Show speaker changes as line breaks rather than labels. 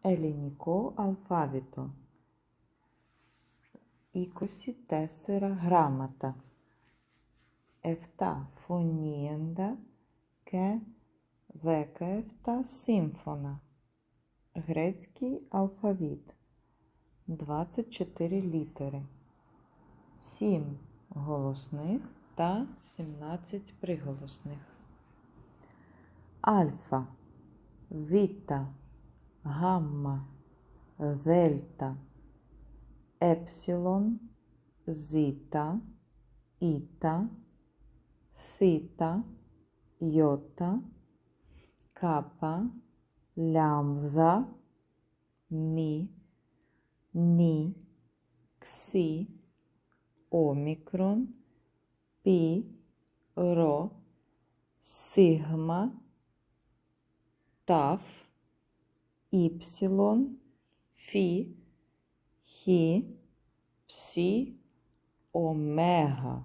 ελληνικό αλφάβητο. 20 τέσσερα γράμματα. 7 φωνήεντα και 17 σύμφωνα. Грецький алфавіт. 24 літери. 7 голосних та 17 приголосних. Альфа, віта, гамма, дельта, епсилон, зіта, іта, сита, йота, капа, лямбда, мі, ні, ксі, омікрон, пі, ро, сигма, таф, іпсилон, фі, хі, псі, омега.